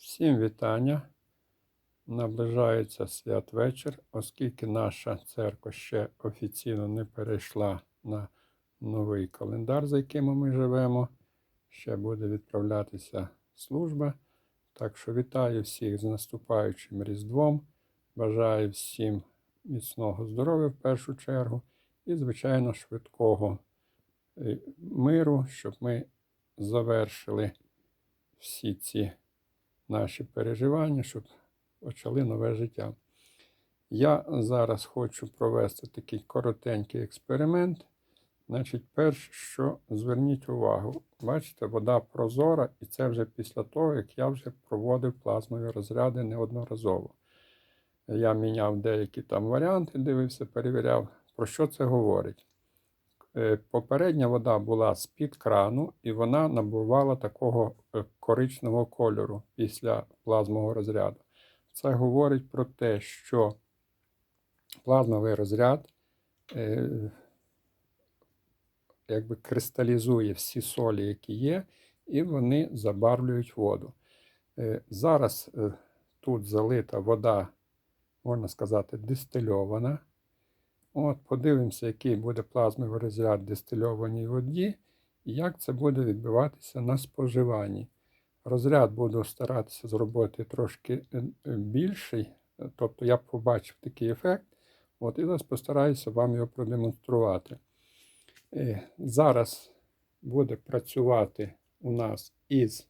Всім вітання. Наближається святвечір, оскільки наша церква ще офіційно не перейшла на новий календар, за яким ми живемо. Ще буде відправлятися служба. Так що вітаю всіх з наступаючим Різдвом. Бажаю всім міцного здоров'я в першу чергу і, звичайно, швидкого е, миру, щоб ми завершили всі ці наші переживання, щоб почали нове життя. Я зараз хочу провести такий коротенький експеримент. Значить, перше, що зверніть увагу, бачите, вода прозора, і це вже після того, як я вже проводив плазмові розряди неодноразово. Я міняв деякі там варіанти, дивився, перевіряв, про що це говорить. Е, Попередня вода була з-під крану, і вона набувала такого е, коричневого кольору після плазмового розряду. Це говорить про те, що плазмовий розряд е, якби кристалізує всі солі, які є, і вони забарвлюють воду. Зараз тут залита вода, можна сказати, дистильована. От, подивимося, який буде плазмовий розряд дистильованій воді, і як це буде відбуватися на споживанні. Розряд буду старатися зробити трошки е, е, більший, е, тобто я побачив такий ефект. От, і зараз постараюся вам його продемонструвати. Зараз буде працювати у нас із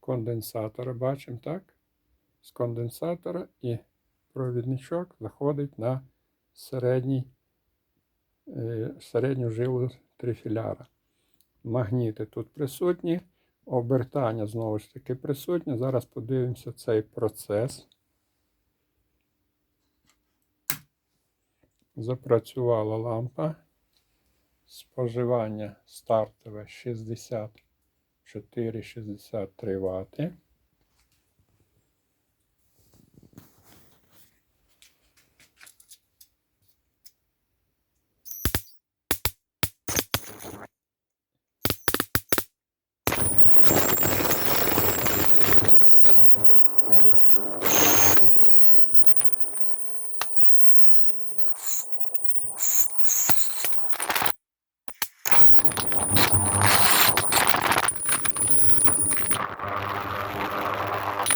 конденсатора, бачимо, так? З конденсатора і провідничок заходить на середній, е, середню жилу трифіляра. Магніти тут присутні, обертання знову ж таки присутнє. Зараз подивимося цей процес. Запрацювала лампа. Споживання стартове 64-63 Вт.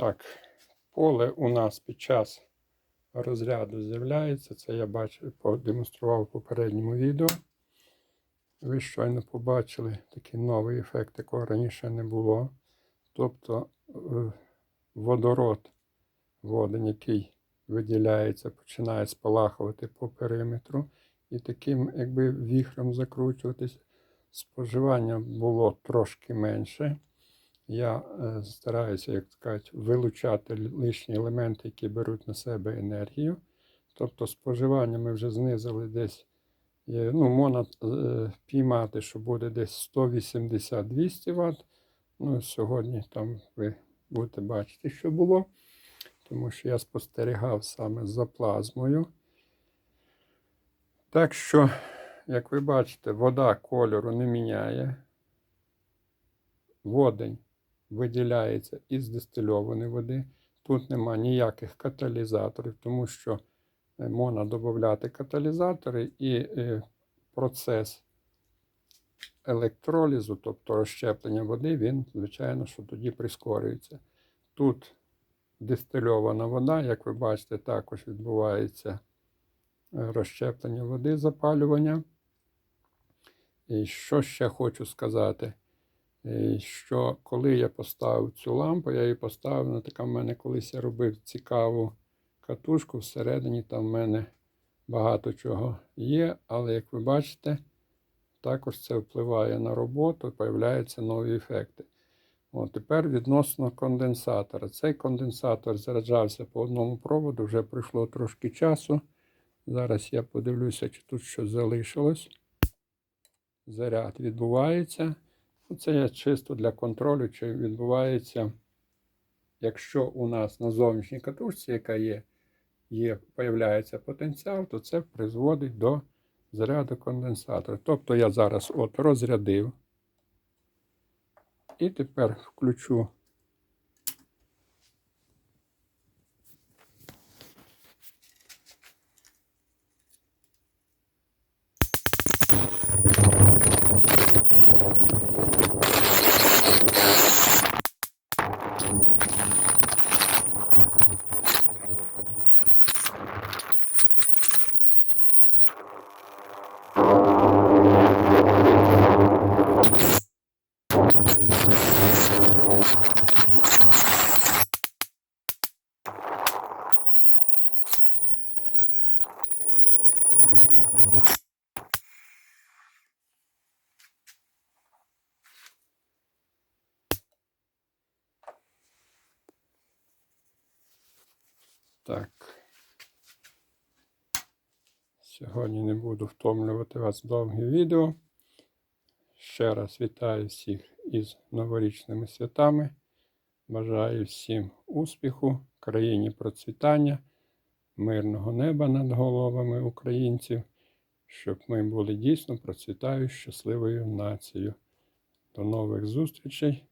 Так, поле у нас під час розряду з'являється. Це я бачив, продемонстрував в попередньому відео. Ви щойно побачили такий новий ефект, якого раніше не було. Тобто е, водород, водень, який виділяється, починає спалахувати по периметру і таким якби віхром закручуватися. Споживання було трошки менше. Я е, стараюся, як сказати, вилучати лишні елементи, які беруть на себе енергію. Тобто споживання ми вже знизили десь, е, ну, можна е, піймати, що буде десь 180-200 Вт. Ну, сьогодні там ви будете бачити, що було, тому що я спостерігав саме за плазмою. Так що, як ви бачите, вода кольору не міняє. Водень виділяється із дистильованої води. Тут нема ніяких каталізаторів, тому що е, можна додати каталізатори і е, процес електролізу, тобто розщеплення води, він, звичайно, що тоді прискорюється. Тут дистильована вода, як ви бачите, також відбувається е, розщеплення води, запалювання. І що ще хочу сказати? Е, Що коли я поставив цю лампу, я її поставив на така в мене колись я робив цікаву катушку. Всередині там в мене багато чого є, але як ви бачите, також це впливає на роботу, появляються нові ефекти. От, тепер відносно конденсатора. Цей конденсатор заряджався по одному проводу, вже пройшло трошки часу. Зараз я подивлюся, чи тут щось залишилось. Заряд відбувається. Ну, Це я чисто для контролю, чи відбувається, якщо у нас на зовнішній катушці, яка є, є появляється потенціал, то це призводить до заряду конденсатора. Тобто я зараз от розрядив. І тепер включу Так. Сьогодні не буду втомлювати вас довгі відео. Ще раз вітаю всіх із новорічними святами. Бажаю всім успіху, країні процвітання, мирного неба над головами українців, щоб ми були дійсно процвітаючою щасливою нацією. До нових зустрічей.